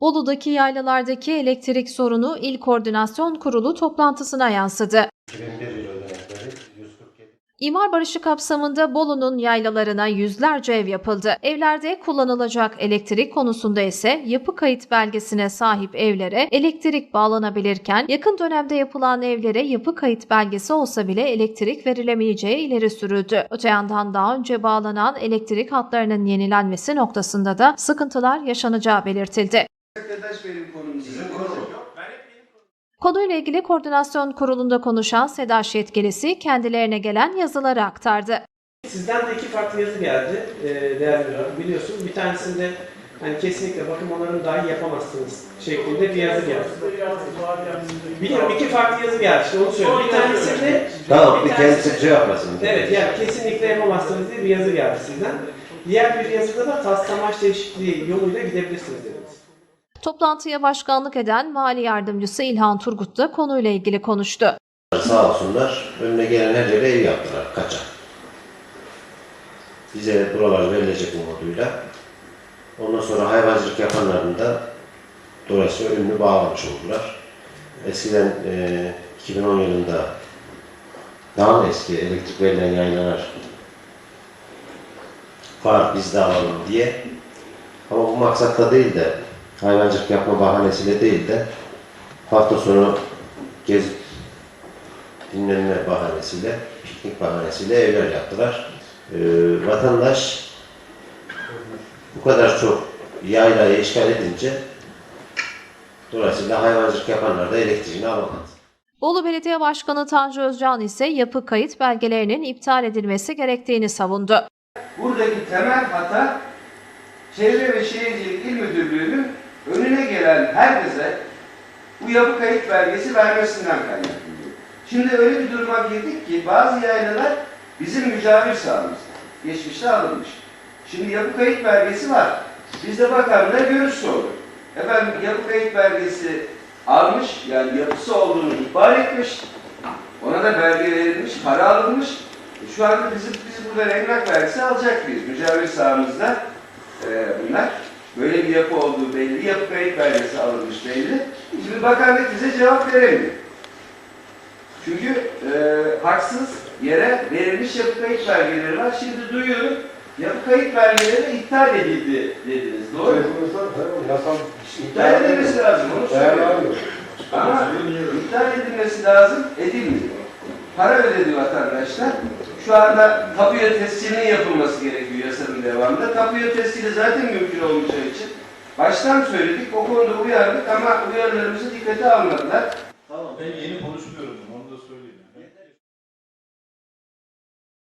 Bolu'daki yaylalardaki elektrik sorunu İl Koordinasyon Kurulu toplantısına yansıdı. 2001 yılı ödenekleri 147. İmar barışı kapsamında Bolu'nun yaylalarına yüzlerce ev yapıldı. Evlerde kullanılacak elektrik konusunda ise yapı kayıt belgesine sahip evlere elektrik bağlanabilirken yakın dönemde yapılan evlere yapı kayıt belgesi olsa bile elektrik verilemeyeceği ileri sürüldü. Öte yandan daha önce bağlanan elektrik hatlarının yenilenmesi noktasında da sıkıntılar yaşanacağı belirtildi. Arkadaş benim konum Sizin değil. konu. Konuyla ilgili koordinasyon kurulunda konuşan SEDAŞ yetkilisi kendilerine gelen yazıları aktardı. Sizden de iki farklı yazı geldi e, değerli hocam. Biliyorsunuz bir tanesinde hani kesinlikle bakım onarım dahi yapamazsınız şeklinde bir yazı geldi. Biliyorum iki farklı yazı geldi işte onu söylüyorum. Bir tanesinde Tamam bir tanesi- kendisi şey yapmasın. Evet yani kesinlikle yapamazsınız diye bir yazı geldi sizden. Diğer bir yazıda da taslamaç değişikliği yoluyla gidebilirsiniz dediniz. Toplantıya başkanlık eden Mali Yardımcısı İlhan Turgut da konuyla ilgili konuştu. Sağ olsunlar önüne gelen her yere ev yaptılar kaçak. Bize buralar verilecek umuduyla. Ondan sonra hayvancılık yapanların da dolayısıyla önünü bağlamış oldular. Eskiden e, 2010 yılında daha eski elektrik verilen yayınlar var biz de alalım diye. Ama bu maksatla değil de hayvancılık yapma bahanesiyle değil de hafta sonu gezip dinlenme bahanesiyle, piknik bahanesiyle evler yaptılar. Ee, vatandaş bu kadar çok yaylayı işgal edince dolayısıyla hayvancılık yapanlar da elektriğini alamadı. Bolu Belediye Başkanı Tanju Özcan ise yapı kayıt belgelerinin iptal edilmesi gerektiğini savundu. Buradaki temel hata Çevre ve Şehircilik İl Müdürlüğü'nün önüne gelen herkese bu yapı kayıt belgesi vermesinden kaynaklanıyor. Şimdi öyle bir duruma girdik ki bazı yaylalar bizim mücavir sahamızda. Geçmişte alınmış. Şimdi yapı kayıt belgesi var. Biz de bakanlığa görüş sorduk. Efendim yapı kayıt belgesi almış, yani yapısı olduğunu ihbar etmiş. Ona da belge verilmiş, para alınmış. E, Şu anda bizim, biz burada emlak vergisi alacak mıyız? Mücavir sahamızda e, bunlar. Böyle bir yapı olduğu belli, yapı kayıt belgesi alınmış belli. Şimdi bakanlık bize cevap veremiyor. Çünkü e, haksız yere verilmiş yapı kayıt belgeleri var. Şimdi duyuyorum, yapı kayıt belgeleri iptal edildi dediniz. Doğru mu? Yasal İptal edilmesi lazım, onu söylüyorum. Ama iptal edilmesi lazım, edilmiyor. Para ödedi vatandaşlar. Şu anda tapuya tescilinin yapılması gerekiyor yasanın devamında. Tapuya tescili zaten mümkün olmayacağı için baştan söyledik, o konuda uyardık ama uyarılarımızı dikkate almadılar. Tamam ben yeni konuşmuyorum.